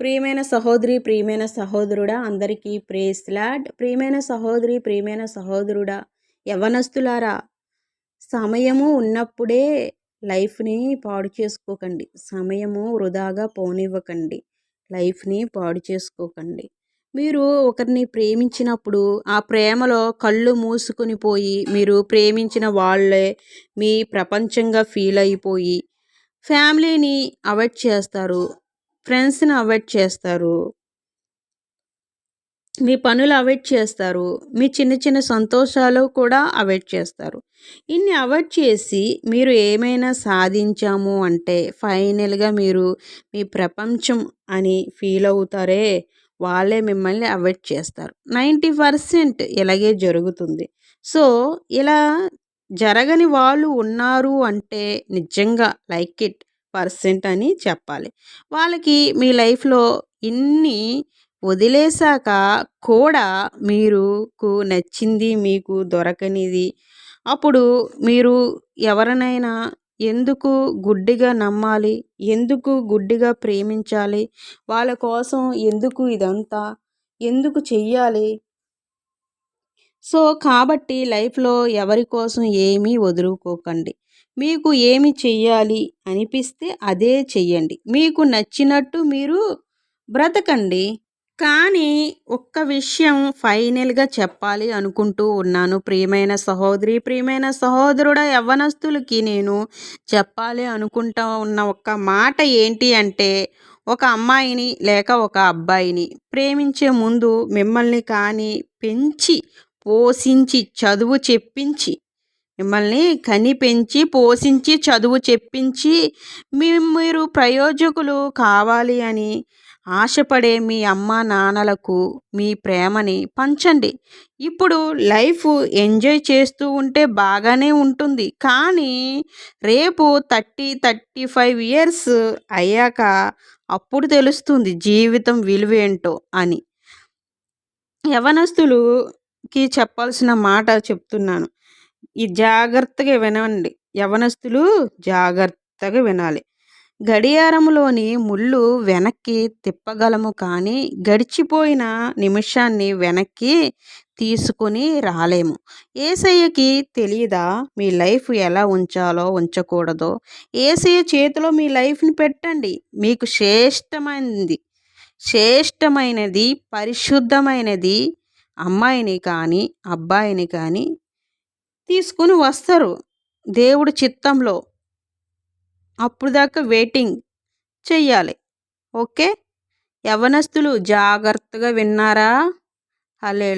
ప్రియమైన సహోదరి ప్రియమైన సహోదరుడా అందరికీ ప్రేస్ లాడ్ ప్రియమైన సహోదరి ప్రియమైన సహోదరుడా యవనస్తులారా సమయము ఉన్నప్పుడే లైఫ్ని పాడు చేసుకోకండి. సమయము వృధాగా పోనివ్వకండి. లైఫ్ని పాడు చేసుకోకండి. మీరు ఒకరిని ప్రేమించినప్పుడు ఆ ప్రేమలో కళ్ళు మూసుకొని పోయి మీరు ప్రేమించిన వాళ్ళే మీ ప్రపంచంగా ఫీల్ అయిపోయి ఫ్యామిలీని అవాయిడ్ చేస్తారు. ఫ్రెండ్స్ని అవాయిడ్ చేస్తారు. మీ పనులు అవాయిడ్ చేస్తారు. మీ చిన్న చిన్న సంతోషాలు కూడా అవాయిడ్ చేస్తారు. ఇన్ని అవాయిడ్ చేసి మీరు ఏమైనా సాధించాము అంటే ఫైనల్గా మీరు మీ ప్రపంచం అని ఫీల్ అవుతారే వాళ్ళే మిమ్మల్ని అవాయిడ్ చేస్తారు. నైంటీ పర్సెంట్ ఇలాగే జరుగుతుంది. సో ఇలా జరగని వాళ్ళు ఉన్నారు అంటే నిజంగా లైక్ ఇట్. పర్సెంట్ అని చెప్పాలి. వాళ్ళకి మీ లైఫ్లో ఇన్ని వదిలేశాక కూడా మీరుకు నచ్చింది మీకు దొరకనిది అప్పుడు మీరు ఎవరినైనా ఎందుకు గుడ్డిగా నమ్మాలి? ఎందుకు గుడ్డిగా ప్రేమించాలి? వాళ్ళ కోసం ఎందుకు ఇదంతా? ఎందుకు చెయ్యాలి? సో కాబట్టి లైఫ్లో ఎవరి కోసం ఏమీ వదులుకోకండి. మీకు ఏమి చెయ్యాలి అనిపిస్తే అదే చెయ్యండి. మీకు నచ్చినట్టు మీరు బ్రతకండి. కానీ ఒక్క విషయం ఫైనల్గా చెప్పాలి అనుకుంటూ ఉన్నాను. ప్రియమైన సహోదరి ప్రియమైన సహోదరుడ యవ్వనస్తులకి నేను చెప్పాలి అనుకుంటా ఉన్న ఒక్క మాట ఏంటి అంటే ఒక అమ్మాయిని లేక ఒక అబ్బాయిని ప్రేమించే ముందు మిమ్మల్ని కానీ పెంచి పోషించి చదువు చెప్పించి మిమ్మల్ని కనిపెంచి పోషించి చదువు చెప్పించి మీ మీరు ప్రయోజకులు కావాలి అని ఆశపడే మీ అమ్మ నాన్నలకు మీ ప్రేమని పంచండి. ఇప్పుడు లైఫ్ ఎంజాయ్ చేస్తూ ఉంటే బాగానే ఉంటుంది. కానీ రేపు థర్టీ థర్టీ ఫైవ్ ఇయర్స్ అయ్యాక అప్పుడు తెలుస్తుంది జీవితం విలువేంటో అని. యవనస్తులుకి చెప్పాల్సిన మాట చెప్తున్నాను. ఈ జాగ్రత్తగా వినండి. యవనస్తులు జాగ్రత్తగా వినాలి. గడియారంలోని ముళ్ళు వెనక్కి తిప్పగలము కానీ గడిచిపోయిన నిమిషాన్ని వెనక్కి తీసుకొని రాలేము. ఏసయ్యకి తెలియదా మీ లైఫ్ ఎలా ఉంచాలో ఉంచకూడదో? ఏసయ్య చేతిలో మీ లైఫ్ని పెట్టండి. మీకు శ్రేష్టమైనది శ్రేష్టమైనది పరిశుద్ధమైనది అమ్మాయిని కానీ అబ్బాయిని కానీ తీసుకుని వస్తారు. దేవుడి చిత్తంలో అప్పుడు దాకా వెయిటింగ్ చెయ్యాలి. ఓకే? యవనస్తులు జాగ్రత్తగా విన్నారా? హలే